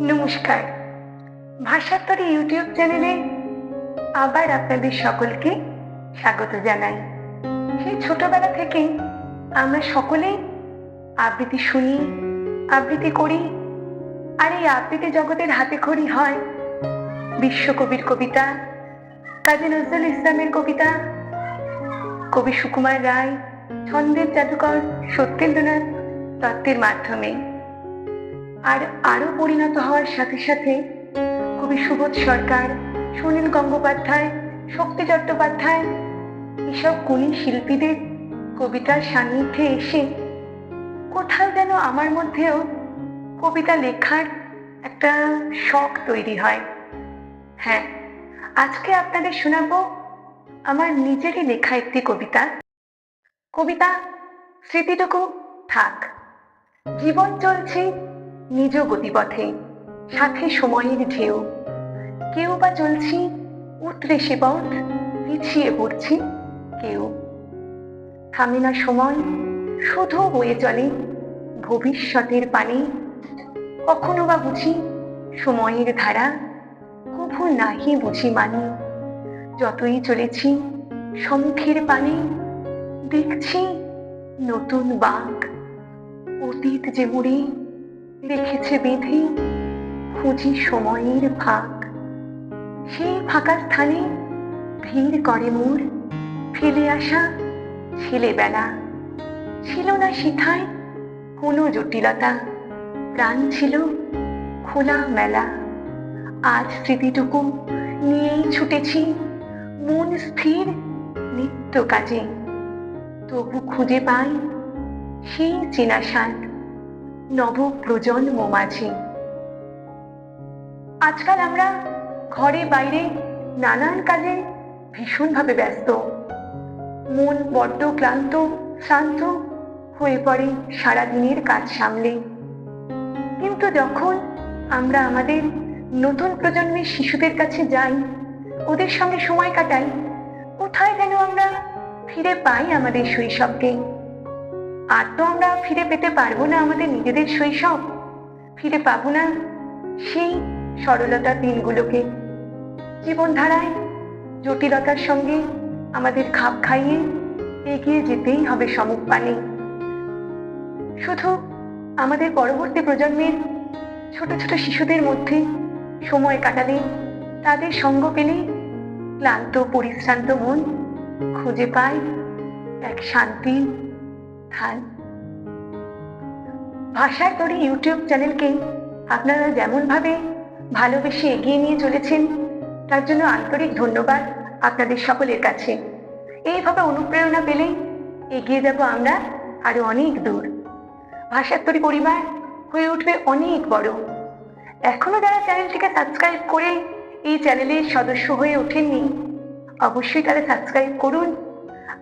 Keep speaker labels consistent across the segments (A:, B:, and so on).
A: নমস্কার। ভাষাত্তরী ইউটিউব চ্যানেলে আবার আপনাদের সকলকে স্বাগত জানাই। সেই ছোটবেলা থেকে আমরা সকলেই আবৃত্তি শুনি, আবৃত্তি করি, আর এই আবৃত্তি জগতের হাতে খড়ি হয়। বিশ্বকবির কবিতা, কাজী নজরুল ইসলামের কবিতা, কবি সুকুমার রায়, ছন্দের জাদুকর সত্যেন্দ্রনাথ তত্ত্বের মাধ্যমে। আর আরও পরিণত হওয়ার সাথে সাথে কবি সুবোধ সরকার, সুনীল গঙ্গোপাধ্যায়, শক্তি চট্টোপাধ্যায় এসব গুণী শিল্পীদের কবিতার সান্নিধ্যে এসে কোথাও যেন আমার মধ্যেও কবিতা লেখার একটা শখ তৈরি হয়। হ্যাঁ আজকে আপনাদের শোনাবো আমার নিজেরই লেখা একটি কবিতা। কবিতা, স্মৃতিটুকু থাক। জীবন চলছে নিজ গতিপথে, সাথে সময়ের ঢেউ। কেউ বা চলছি, উতরে সে পথ, পিছিয়ে পড়ছি কেউ। থামে না সময়, শুধু বয়ে চলে ভবিষ্যতের পানে। কখনো বা বুঝি সময়ের ধারা কভু নাহি বুঝি মানে। যতই চলেছি, সম্মুখের পানে দেখছি নতুন বাঘ অতীত যে মুড়ে রেখেছে বেঁধে খুঁজি সময়ের ফাঁক সেই ফাঁকা স্থানে ভিড় করে মোর ফেলে আসা ছেলেবেলা। ছিল না শিথায় কোনো জটিলতা। প্রাণ ছিল খোলা মেলা। আজ স্মৃতিটুকু নিয়েই ছুটেছি মন স্থির নিত্য কাজে। তবু খুঁজে পাই সেই চেনা নব প্রজন্ম মাঝে। আজকাল আমরা ঘরে বাইরে নানান কাজে ভীষণভাবে ব্যস্ত। মন বড্ড ক্লান্ত শ্রান্ত হয়ে পড়ে সারাদিনের কাজ সামলে। কিন্তু যখন আমরা আমাদের নতুন প্রজন্মের শিশুদের কাছে যাই, ওদের সঙ্গে সময় কাটাই, কোথায় যেন আমরা ফিরে পাই আমাদের শৈশবকে। আর তো আমরা ফিরে পেতে পারব না আমাদের নিজেদের শৈশব। ফিরে পাবো না সেই সরলতার দিনগুলোকে। জীবনধারায় জটিলতার সঙ্গে আমাদের খাপ খাইয়ে এগিয়ে যেতেই হবে সমুখ পানে শুধু আমাদের পরবর্তী প্রজন্মের ছোট ছোট শিশুদের মধ্যে সময় কাটালে, তাদের সঙ্গ পেলে ক্লান্ত, পরিশ্রান্ত মন খুঁজে পায় এক শান্তির স্থান ভাষার তরি ইউটিউব চ্যানেলকে আপনারা যেমনভাবে ভালোবেসে এগিয়ে নিয়ে চলেছেন, তার জন্য আন্তরিক ধন্যবাদ আপনাদের সকলের কাছে। এইভাবে অনুপ্রেরণা পেলেই এগিয়ে যাব আমরা আরও অনেক দূর। ভাষাত্তরী পরিবার হয়ে উঠবে অনেক বড়। এখনও যারা চ্যানেলটিকে সাবস্ক্রাইব করে এই চ্যানেলের সদস্য হয়ে ওঠেননি, অবশ্যই তারা সাবস্ক্রাইব করুন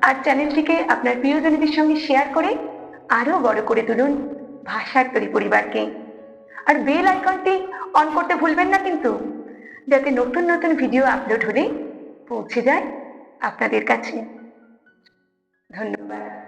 A: আর চ্যানেলটিকে আপনার প্রিয়জনদের সঙ্গে শেয়ার করে আরও বড় করে তুলুন ভাষার তৈরি পরিবারকে। আর বেল আইকনটি অন করতে ভুলবেন না কিন্তু, যাতে নতুন নতুন ভিডিও আপলোড হলে পৌঁছে যায় আপনাদের কাছে। ধন্যবাদ।